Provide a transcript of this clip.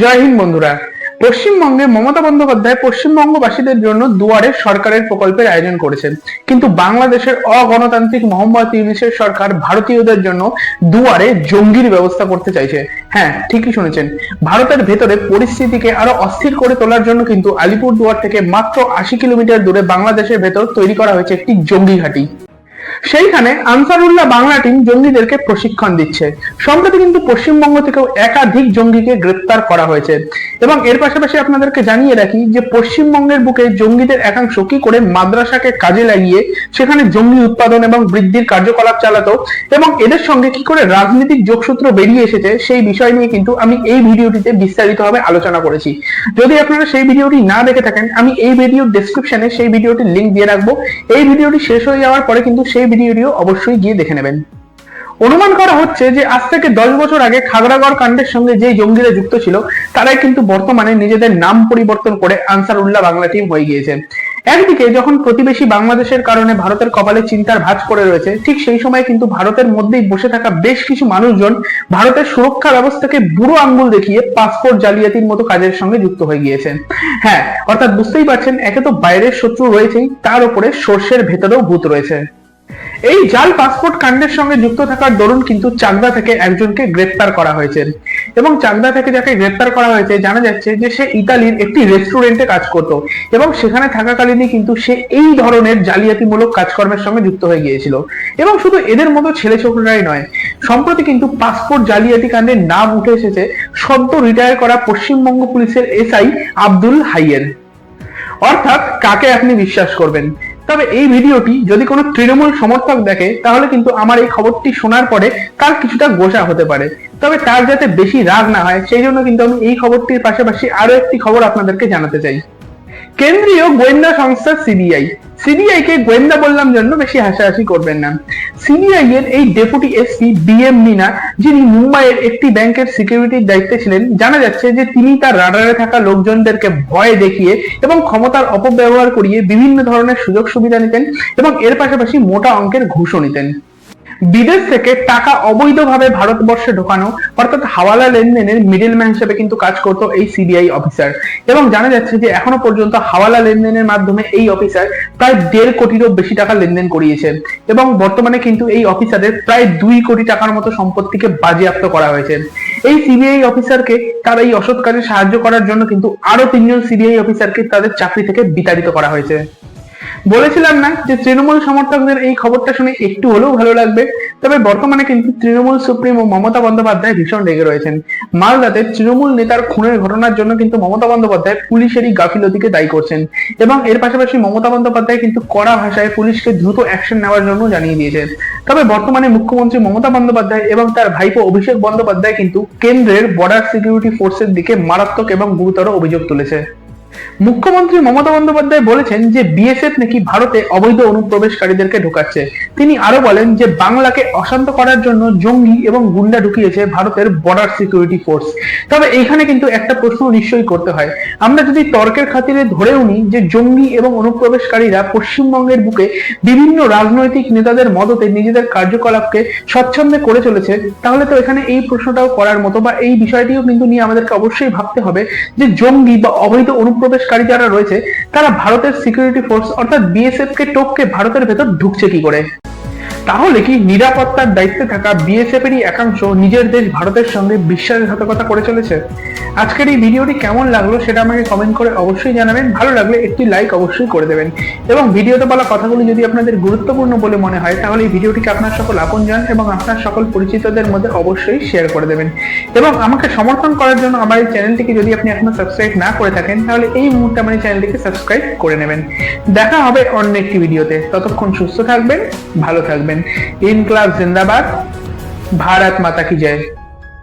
জয় হিন্দ বন্ধুরা। পশ্চিমবঙ্গে মমতা বন্দ্যোপাধ্যায় পশ্চিমবঙ্গবাসীদের জন্য দুয়ারে সরকারের প্রকল্পের আয়োজন করেছেন। কিন্তু বাংলাদেশের অগণতান্ত্রিক মোহাম্মদ ইউনিসের সরকার ভারতীয়দের জন্য দুয়ারে জঙ্গির ব্যবস্থা করতে চাইছে। হ্যাঁ ঠিকই শুনেছেন। ভারতের ভেতরে পরিস্থিতিকে আরও অস্থির করে তোলার জন্য কিন্তু আলিপুর দুয়ার থেকে মাত্র আশি কিলোমিটার দূরে বাংলাদেশের ভেতর তৈরি করা হয়েছে একটি জঙ্গি ঘাঁটি। সেইখানে আনসারুল্লাহ বাংলা টিম জঙ্গিদেরকে প্রশিক্ষণ দিচ্ছে। সম্প্রতি কিন্তু পশ্চিমবঙ্গ থেকেও একাধিক জঙ্গিকে গ্রেপ্তার করা হয়েছে। এবং এর পাশাপাশি আপনাদেরকে জানিয়ে রাখি যে পশ্চিমবঙ্গের বুকে জঙ্গিদের একাংশ কি করে মাদ্রাসাকে কাজে লাগিয়ে সেখানে জঙ্গি উৎপাদন এবং বৃদ্ধির কার্যকলাপ চালাতো এবং এদের সঙ্গে কি করে রাজনৈতিক যোগসূত্র বেরিয়ে এসেছে সেই বিষয় নিয়ে কিন্তু আমি এই ভিডিওটিতে বিস্তারিতভাবে আলোচনা করেছি। যদি আপনারা সেই ভিডিওটি না দেখে থাকেন, আমি এই ভিডিওর ডেসক্রিপশনে সেই ভিডিওটির লিঙ্ক দিয়ে রাখব। এই ভিডিওটি শেষ হয়ে যাওয়ার পরে কিন্তু সেই ভিডিওটিও অবশ্যই গিয়ে দেখে নেবেন। অনুমান করা হচ্ছে যে আজ থেকে দশ বছর আগে খাগড়াগড় কাণ্ডের সঙ্গে যে জঙ্গিরা যুক্ত ছিল, তারাই কিন্তু বর্তমানে নিজেদের নাম পরিবর্তন করে আনসার উল্লাহ বাংলা টিম হয়ে গিয়েছে। একদিকে যখন প্রতিবেশী বাংলাদেশের কারণে ভারতের কপালে চিন্তার ভাঁজ পড়ে রয়েছে, ঠিক সেই সময় কিন্তু ভারতের মধ্যেই বসে থাকা বেশ কিছু মানুষজন ভারতের সুরক্ষা ব্যবস্থাকে বুড়ো আঙ্গুল দেখিয়ে পাসপোর্ট জালিয়াতির মতো কাজের সঙ্গে যুক্ত হয়ে গিয়েছেন হ্যাঁ অর্থাৎ বুঝতেই পারছেন, একে তো বাইরের শত্রু রয়েছেই, তার উপরে সর্ষের ভেতরেও ভূত রয়েছে। এই জাল পাসপোর্ট কাণ্ডের সঙ্গে যুক্ত থাকার দরুন কিন্তু চাকদা থেকে একজনকে গ্রেপ্তার করা হয়েছে। এবং চাকদা থেকে যাকে গ্রেপ্তার করা হয়েছে, জানা যাচ্ছে যে সে ইতালির একটি রেস্টুরেন্টে কাজ করত এবং সেখানে থাকাকালীনই কিন্তু সে এই ধরনের জালিয়াতিমূলক কাজকর্মের সঙ্গে যুক্ত হয়ে গিয়েছিল। এবং শুধু এদের মতো ছেলে ছোকরাই নয়, সম্প্রতি কিন্তু পাসপোর্ট জালিয়াতি কাণ্ডের নাম উঠে এসেছে সদ্য রিটায়ার করা পশ্চিমবঙ্গ পুলিশের এসআই আব্দুল হাইয়ের। অর্থাৎ কাকে আপনি বিশ্বাস করবেন? তবে এই ভিডিওটি যদি কোনো তৃণমূল সমর্থক দেখে, তাহলে কিন্তু আমার এই খবরটি শোনার পরে তার কিছুটা গোসা হতে পারে। তবে তার যাতে বেশি রাগ না হয়, সেই জন্য কিন্তু আমি এই খবরটির পাশাপাশি আরও একটি খবর আপনাদেরকে জানাতে চাই। কেন্দ্রীয় গোয়েন্দা সংস্থা সিবিআই সিবিআই কে গোয়েন্দা বললাম জন্য বেশি হাসাহাসি করবেন না। সিবিআই এর এই deputy SP B M Meena, যিনি মুম্বাইয়ের একটি ব্যাংকের সিকিউরিটির দায়িত্বে ছিলেন, জানা যাচ্ছে যে তিনি তার রাডারে থাকা লোকজনদেরকে ভয় দেখিয়ে এবং ক্ষমতার অপব্যবহার করিয়ে বিভিন্ন ধরনের সুযোগ সুবিধা নিতেন এবং এর পাশাপাশি মোটা অঙ্কের ঘুষও নিতেন। বিদেশ থেকে টাকা অবৈধভাবে ভারতবর্ষে ঢোকানো, অর্থাৎ হাওয়ালা লেনদেনের মিডলম্যান হিসেবে কিন্তু কাজ করতো এই সিবিআই অফিসার এবং জানা যাচ্ছে যে এখনও পর্যন্ত হাওয়ালা লেনদেনের মাধ্যমে এই অফিসার প্রায় দেড় কোটিরও বেশি টাকা লেনদেন করিয়েছে। এবং বর্তমানে কিন্তু এই অফিসারের প্রায় দুই কোটি টাকার মতো সম্পত্তিকে বাজেয়াপ্ত করা হয়েছে। এই সিবিআই অফিসারকে তার এই অসৎ কাজে সাহায্য করার জন্য কিন্তু আরও তিনজন সিবিআই অফিসারকে তাদের চাকরি থেকে বিতাড়িত করা হয়েছে। বলেছিলাম না যে তৃণমূল সমর্থকদের এই খবরটা শুনে একটু হলেও ভালো লাগবে, তবে বর্তমানে কিন্তু তৃণমূল সুপ্রিমো মমতা বন্দ্যোপাধ্যায় ভীষণ রেগে রয়েছেন। মালদাতে তৃণমূল নেতার খুনের ঘটনার জন্য কিন্তু মমতা বন্দ্যোপাধ্যায় পুলিশেরই গাফিলতিকে দায়ী করছেন এবং এর পাশাপাশি মমতা বন্দ্যোপাধ্যায় কিন্তু কড়া ভাষায় পুলিশকে দ্রুত অ্যাকশন নেওয়ার জন্য জানিয়ে দিয়েছেন তবে বর্তমানে মুখ্যমন্ত্রী মমতা বন্দ্যোপাধ্যায় এবং তার ভাইপো অভিষেক বন্দ্যোপাধ্যায় কিন্তু কেন্দ্রের বর্ডার সিকিউরিটি ফোর্সের দিকে মারাত্মক এবং গুরুতর অভিযোগ তুলেছে। মুখ্যমন্ত্রী মমতা বন্দ্যোপাধ্যায় বলেছেন যে বিএসএফ নাকি ভারতে অবৈধ অনুপ্রবেশকারীদেরকে ঢোকাচ্ছে। তিনি আরও বলেন যে বাংলাকে অশান্ত করার জন্য জঙ্গি এবং গুন্ডা ঢুকিয়েছে ভারতের বর্ডার সিকিউরিটি ফোর্স তবে এইখানে কিন্তু একটা প্রশ্ন নিশ্চয়ই করতে হয়। আমরা যদি তর্কের খাতিরে ধরেও নিই যে জঙ্গি এবং অনুপ্রবেশকারীরা পশ্চিমবঙ্গের বুকে বিভিন্ন রাজনৈতিক নেতাদের মদতে নিজেদের কার্যকলাপকে স্বচ্ছন্দে করে চলেছে, তাহলে তো এখানে এই প্রশ্নটাও করার মতো বা এই বিষয়টিও কিন্তু নিয়ে আমাদেরকে অবশ্যই ভাবতে হবে যে জঙ্গি বা অবৈধ অনুপ্রবেশকারী যারা রয়েছে, তারা ভারতের সিকিউরিটি ফোর্স অর্থাৎ বিএসএফ কে টপকে ভারতের ভেতর ঢুকছে কি করে? তাহলে কি নিরাপত্তার দায়িত্বে থাকা বিএসএফ এরই একাংশ নিজের দেশ ভারতের সঙ্গে বিশ্বাসঘাতকতা করে চলেছে? আজকের এই ভিডিওটি কেমন লাগল সেটা আমাকে কমেন্ট করে অবশ্যই জানাবেন। ভালো লাগলে একটি লাইক অবশ্যই করে দেবেন। এবং ভিডিওতে বলা কথাগুলি যদি আপনাদের গুরুত্বপূর্ণ বলে মনে হয়, তাহলে এই ভিডিওটিকে আপনার সকল আপনজন এবং আপনার সকল পরিচিতদের মধ্যে অবশ্যই শেয়ার করে দেবেন। এবং আমাকে সমর্থন করার জন্য আমার এই চ্যানেলটিকে যদি আপনি এখনও সাবস্ক্রাইব না করে থাকেন, তাহলে এই মুহূর্তে আমার এই চ্যানেলটিকে সাবস্ক্রাইব করে নেবেন। দেখা হবে অন্য একটি ভিডিওতে। ততক্ষণ সুস্থ থাকবেন, ভালো থাকবেন। ইনকলাব জিন্দাবাদ। ভারত মাতা কি জয়।